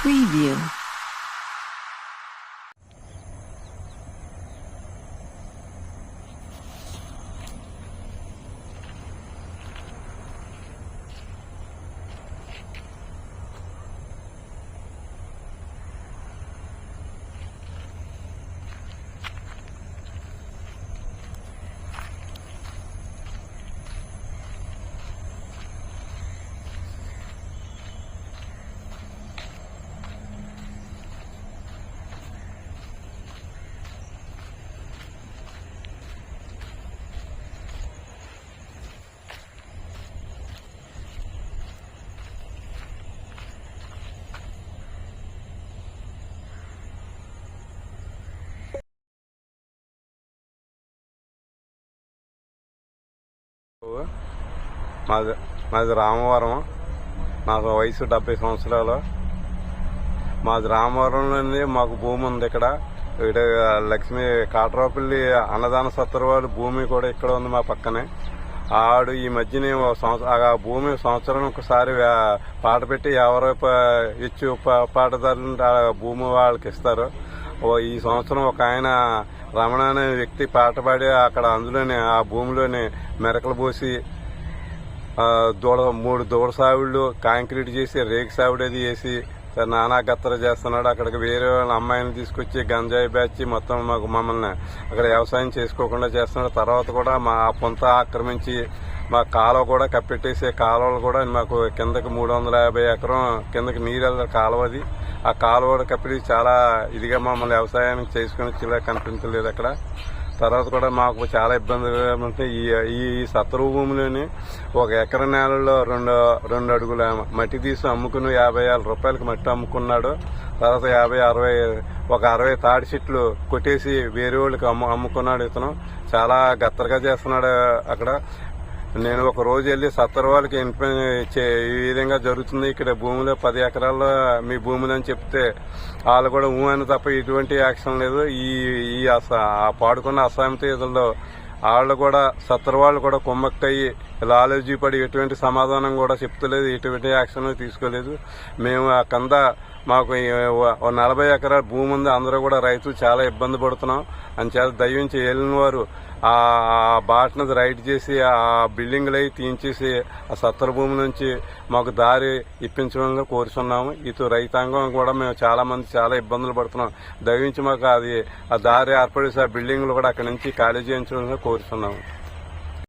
preview. మాది మాది రామవరం నాకు వయసు డెబ్బై సంవత్సరాలు. మాది రామవరంలోనే మాకు భూమి ఉంది ఇక్కడ. ఇక్కడ లక్ష్మి కాట్రాపల్లి అన్నదాన సత్రవాళ్ళు భూమి కూడా ఇక్కడ ఉంది మా పక్కనే. ఆడు ఈ మధ్యనే సంవత్సరం ఆ భూమి సంవత్సరం ఒకసారి పాట పెట్టి ఎవరు ఇచ్చి పాటదారులు భూమి వాళ్ళకి ఇస్తారు. ఈ సంవత్సరం ఒక ఆయన రమణ అనే వ్యక్తి పాట పాడి అక్కడ అందులోనే ఆ భూమిలోనే మెరకలు పోసి దూడ మూడు దూడ సావిళ్ళు కాంక్రీట్ చేసి రేకు సావిడేది వేసి నానా గత్తర చేస్తున్నాడు. అక్కడికి వేరే వాళ్ళ అమ్మాయిని తీసుకొచ్చి గంజాయి బ్యాచ్ మొత్తం మాకు మమ్మల్ని అక్కడ వ్యవసాయం చేసుకోకుండా చేస్తున్నాడు. తర్వాత కూడా మా పొంత ఆక్రమించి మా కాలువ కూడా కప్పెట్టేసి కాలువలు కూడా మాకు కిందకి మూడు వందల యాభై ఎకరం కిందకి నీరు వెళ్ళే కాలువ అది. ఆ కాలువ కప్పి చాలా ఇదిగా మమ్మల్ని వ్యవసాయానికి చేసుకుని చిలా కనిపించలేదు అక్కడ. తర్వాత కూడా మాకు చాలా ఇబ్బందిగా ఉంటే ఈ ఈ సత్రవ భూమిలోని ఒక ఎకర నేలలో రెండు రెండు అడుగుల మట్టి తీసి అమ్ముకుని యాభై ఆరు రూపాయలకి మట్టి అమ్ముకున్నాడు. తర్వాత యాభై అరవై ఒక అరవై తాడి చెట్లు కొట్టేసి వేరే వాళ్ళకి అమ్ము అమ్ముకున్నాడు ఇతను. చాలా గత్తరగా చేస్తున్నాడు అక్కడ. నేను ఒక రోజు వెళ్ళి సత్తర్ వాళ్ళకి చే- ఈ విధంగా జరుగుతుంది. ఇక్కడ భూమిలో పది ఎకరాల్లో మీ భూమిలో అని చెప్తే వాళ్ళు కూడా ఊ అని తప్ప ఎటువంటి యాక్షన్ లేదు. ఈ ఈ అస- ఆ పాడుకున్న అసామితలో వాళ్ళు కూడా సత్తర్ వాళ్ళు కూడా కుమ్మక్కయ్యి ఇలా ఆలోచి పడి ఎటువంటి సమాధానం కూడా చెప్తలేదు ఎటువంటి యాక్షన్ తీసుకోలేదు. మేము ఆ కింద మాకు నలభై ఎకరాల భూమి ఉంది అందరూ కూడా రైతులు చాలా ఇబ్బంది పడుతున్నాం. అని చాలా దయించి వెళ్ళిన వారు ఆ బాటను రైట్ చేసి ఆ బిల్డింగ్లు అవి తీయించేసి ఆ సత్తర భూమి నుంచి మాకు దారి ఇప్పించడంగా కోరుచున్నాము. ఇటు రైతాంగం కూడా మేము చాలా మంది చాలా ఇబ్బందులు పడుతున్నాం. దయవించి మాకు అది ఆ దారి ఏర్పడేసి ఆ బిల్డింగ్లు కూడా అక్కడి నుంచి ఖాళీ చేయించడంగా కోరుచున్నాము.